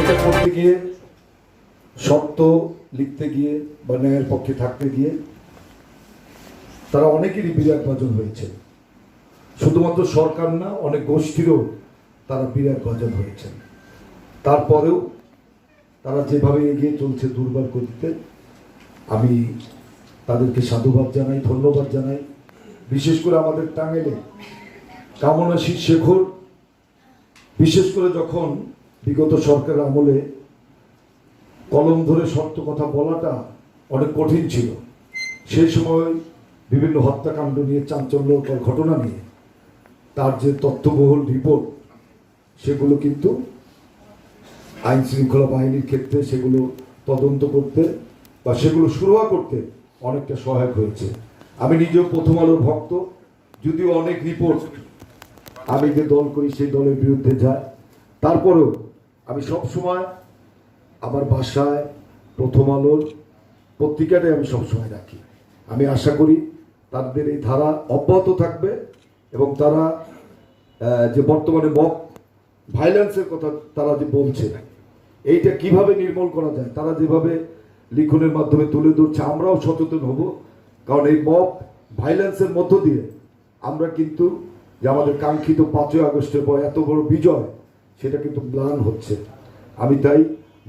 এটা করতে গিয়ে সত্য লিখতে গিয়ে বা ন্যায়ের পক্ষে থাকতে গিয়ে, তারা অনেকেরই বিরাট গজন হয়েছে। শুধুমাত্র সরকার না, অনেক গোষ্ঠীরও তারা বিরাট গজন হয়েছেন তারপরেও তারা যেভাবে এগিয়ে চলছে দুর্বার করতে আমি তাদেরকে সাধুবাদ জানাই, ধন্যবাদ জানাই। বিশেষ করে আমাদের টাঙ্গেলে কামনাশীল শেখর, বিশেষ করে যখন বিগত সরকারের আমলে কলম ধরে সত্য কথা বলাটা অনেক কঠিন ছিল। সেই সময় বিভিন্ন হত্যাকাণ্ড নিয়ে চাঞ্চল্যকর ঘটনা নিয়ে তার যে তথ্যবহুল রিপোর্ট, সেগুলো কিন্তু আইন শৃঙ্খলা বাহিনীর ক্ষেত্রে সেগুলো তদন্ত করতে বা সেগুলো সুরাহা করতে অনেকটা সহায়ক হয়েছে। আমি নিজেও প্রথম আলোর ভক্ত, যদিও অনেক রিপোর্ট আমি যে দল করি, সেই দলের বিরুদ্ধে যায়। তারপরেও আমি সব সময় আমার বাসায় প্রথম আলোর পত্রিকাটাই আমি সবসময় রাখি। আমি আশা করি তাদের এই ধারা অব্যাহত থাকবে এবং তারা যে বর্তমানে মব ভাইলেন্সের কথা তারা যে বলছে, এইটা কীভাবে নির্মূল করা যায়, তারা যেভাবে লিখনের মাধ্যমে তুলে ধরছে, আমরাও সচেতন হব। কারণ এই মব ভাইলেন্সের মধ্য দিয়ে আমরা কিন্তু যে আমাদের কাঙ্ক্ষিত পাঁচই আগস্টের পর এত বড় বিজয় সেটা কিন্তু ম্লান হচ্ছে। আমি তাই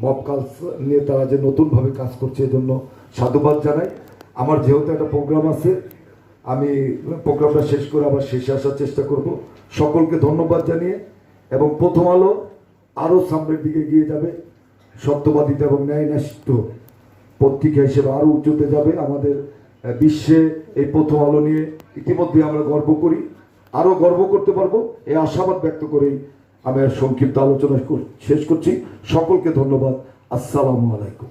মব কালস নিয়ে তারা যে নতুনভাবে কাজ করছে এজন্য সাধুবাদ জানাই। আমার যেহেতু একটা প্রোগ্রাম আছে, আমি প্রোগ্রামটা শেষ করে আবার শেষে আসার চেষ্টা করব। সকলকে ধন্যবাদ জানিয়ে এবং প্রথম আলো আরও সামনের দিকে গিয়ে যাবে। সত্যবাদিতা এবং ন্যায় ন্যায়নিষ্ঠ পত্রিকা হিসেবে আরও উঁচুতে যাবে আমাদের বিশ্বে এই প্রথম আলো নিয়ে। ইতিমধ্যে আমরা গর্ব করি। আরও গর্ব করতে পারব। এই আশাবাদ ব্যক্ত করেই আমি সংক্ষিপ্ত আলোচনা শেষ করছি। সকলকে ধন্যবাদ। আসসালামু আলাইকুম।